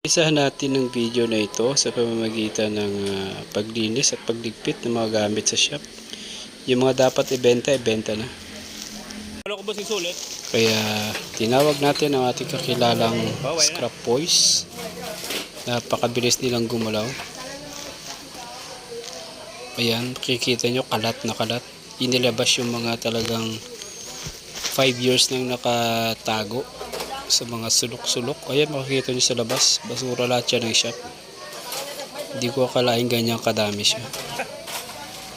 Isahan natin ng video na ito sa pamamagitan ng ah, paglinis at pagligpit ng mga gamit sa shop. Yung mga dapat ibenta, ibenta na. Wala ko ba si sulit? Kaya tinawag natin ang ating kakilalang scrap boys. Napakabilis nilang gumalaw. Ayan, makikita nyo kalat na kalat. Inilabas yung mga talagang 5 years nang nakatago sa mga sulok-sulok. Ayan, makikita nyo sa labas. Basura lahat yan ng shop. Hindi ko akalain ganyan kadami siya.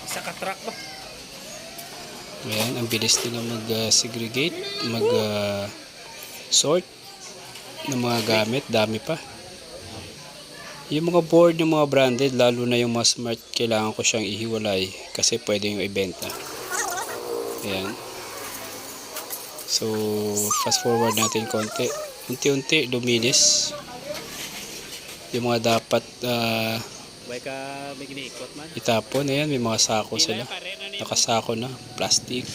Isa ka truck ba? Ayan, ang bilis nila mag-segregate, mag-sort ng mga gamit, dami pa. Yung mga board ng mga branded, lalo na yung mga smart, kailangan ko siyang ihiwalay kasi pwede yung ibenta. Ayan. So, fast forward natin konti. Unti-unti, luminis. Yung mga dapat man. itapon, ayan, may mga sako sila. Nakasako na, plastic.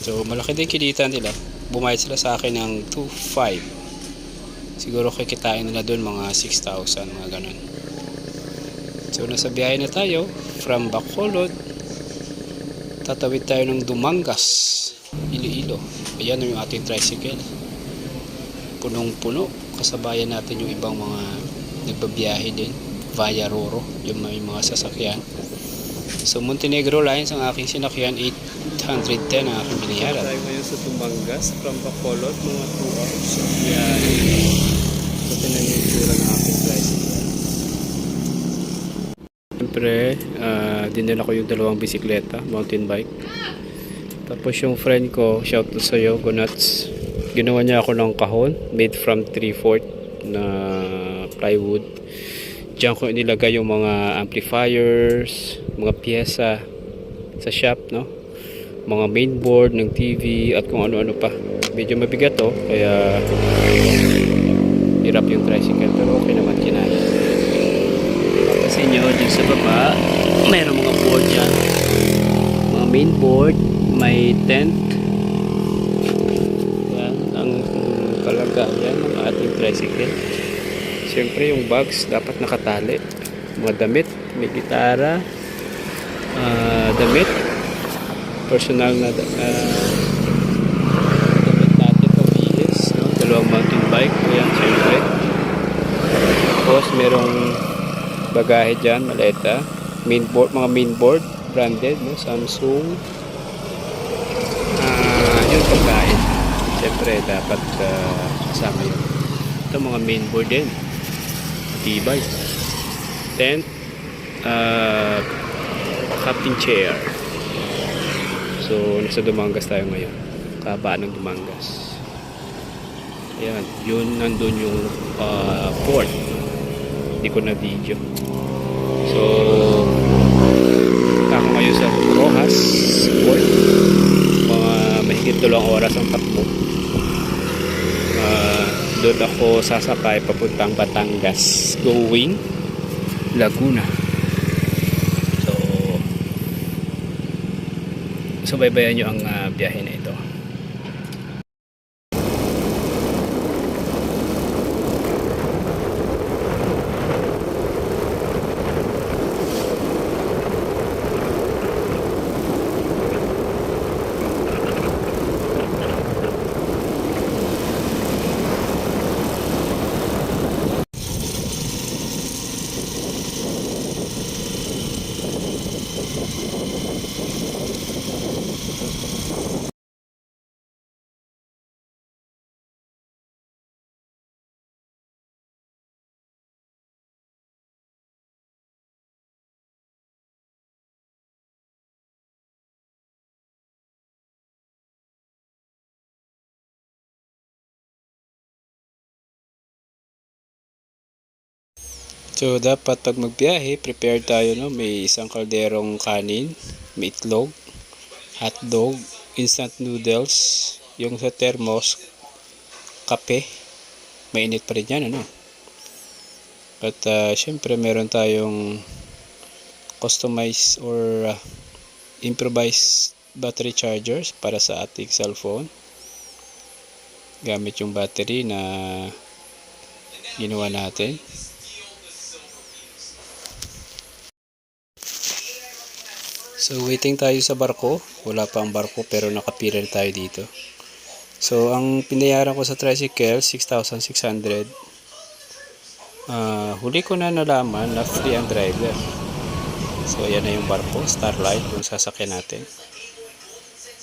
So, malaki din kinita nila. Bumayad sila sa akin ng 2.5. Siguro kikitain nila doon mga 6,000, mga ganun. So, nasa biyahe na tayo from Bacolod. Tatawid tayo ng Dumangas, Iloilo. Ayan yung ating tricycle. Punong-puno. Kasabayan natin yung ibang mga nagbabiyahe din via Roro, yung may mga sasakyan. So, Montenegro Lines ang aking sinakyan, 810 ang aking biniharan. Tayo ngayon sa Tumangas from Bacolod, mga 2 hours. Yan. So, tinan yung itsura ng aking tricycle. Siyempre, ah, dinala ko yung dalawang bisikleta, mountain bike. Tapos yung friend ko, shout out sa iyo, Gunuts. Ginawa niya ako ng kahon, made from 3/4 na plywood. Diyan ko inilagay yung mga amplifiers, mga pyesa sa shop, no? Mga mainboard ng TV at kung ano-ano pa. Medyo mabigat to, kaya hirap yung tricycle pero okay naman kinaya. Kasi nyo, dito sa baba, mayroong mga board dyan. Mga main board, may tent. Yan, ang kalagayan ng ating tricycle. Siyempre, yung bags dapat nakatali. Mga damit, may gitara, ah, damit, personal na ah, damit natin pabihis, no? dalawang mountain bike, ayan, siyempre. Tapos, merong bagahe dyan, maleta. Main board, mga main board, branded, no? Samsung. Pagkain. Siyempre, dapat ah, kasama yun. Ito mga main board din. Tibay. Tent. ah captain chair. So, nasa Dumangas tayo ngayon. Kabaan ng Dumangas. Ayan, yun nandun yung ah, port hindi ko na video so ako ngayon sa Rojas Port mahigit dalawang oras ang takbo. Uh, doon ako sasakay papuntang Batangas going Laguna. So subaybayan nyo ang ah, biyahe na ito So, dapat pag magbiyahe, prepare tayo, no? May isang kalderong kanin, may itlog, hotdog, instant noodles, yung sa thermos, kape, mainit pa rin yan, ano? At ah, syempre, meron tayong customized or ah, improvised battery chargers para sa ating cellphone. Gamit yung battery na ginawa natin. So waiting tayo sa barko. Wala pa ang barko pero nakapiral tayo dito. So ang pinayaran ko sa tricycle 6,600. Ah, huli ko na nalaman na free ang driver. So yan na yung barko, Starlight, yung sasakyan natin.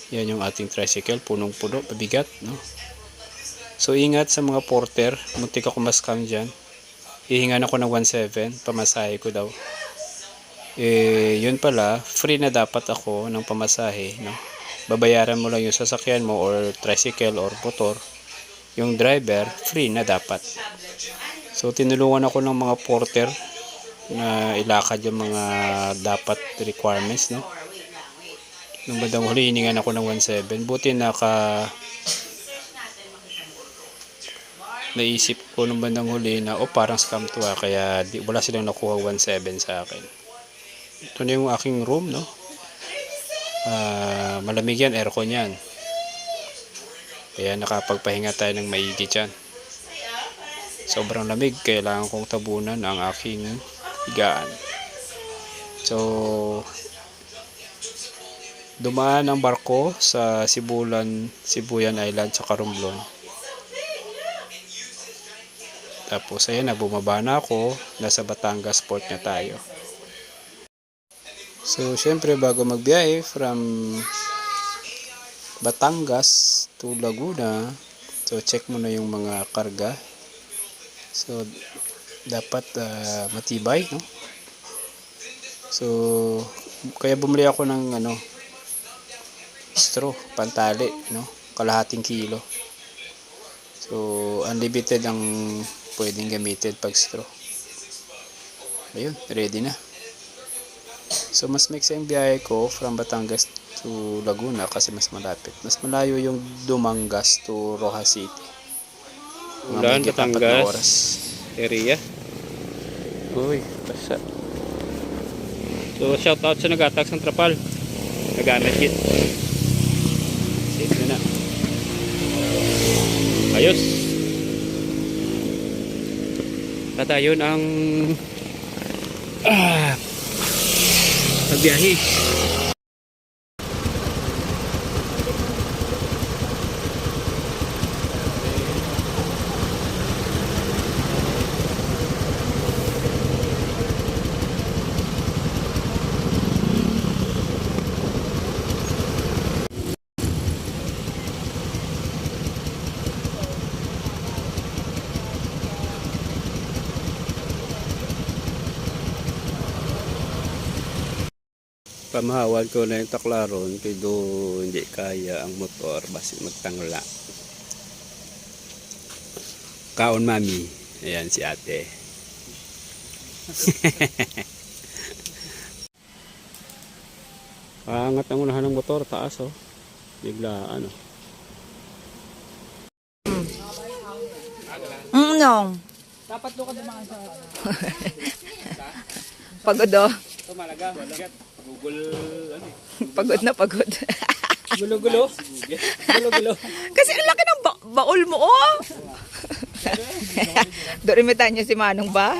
Yan yung ating tricycle, punong-puno, pabigat, no? So ingat sa mga porter, muntik ako maskam dyan. Hihingan ako ng 1.7, pamasahe ko daw. Eh, yun pala, free na dapat ako ng pamasahe, no? Babayaran mo lang yung sasakyan mo or tricycle or motor. Yung driver, free na dapat. So, tinulungan ako ng mga porter na ilakad yung mga dapat requirements, no? Nung bandang huli, hiningan ako ng 1.7. Buti naka naisip ko nung bandang huli na oh parang scam to ah kaya di, wala silang nakuha 1.7 sa akin ito na yung aking room no? Ah, malamig yan aircon yan. Kaya nakapagpahinga tayo ng maigi dyan. Sobrang lamig kailangan kong tabunan ang aking higaan. So dumaan ang barko sa Sibulan Sibuyan Island sa Carumblon tapos ayan na, bumaba na ako. Nasa Batangas port na tayo. So, syempre bago magbiyahe from Batangas to Laguna, so check mo na yung mga karga. So, dapat ah, matibay, no? So, kaya bumili ako ng ano, straw, pantali, no? Kalahating kilo. So, unlimited ang pwedeng gamitin pag straw. Ayun, ready na. So, mas mix yung biyahe ko from Batangas to Laguna kasi mas malapit. Mas malayo yung Dumangas to Rojas City. Ulan, Batangas. oras. area. Uy, basa. So, shout out sa nag-attack ng trapal. Nagamit kit. Safe na na. Ayos. At ayun ang ah, Sabia? Pamahawal ko na yung taklaron pero hindi kaya ang motor basi magtangla. Kaon mami. Ayan si ate. Angat ang unahan ng motor, taas oh. Bigla ano. Mm, no. pagod oh. Tumalaga, malagat. Google, ano eh. Pagod na pagod. Gulo-gulo. Gulo-gulo. Kasi ang laki ng ba- baul mo oh. Dorimitan niyo si Manong ba?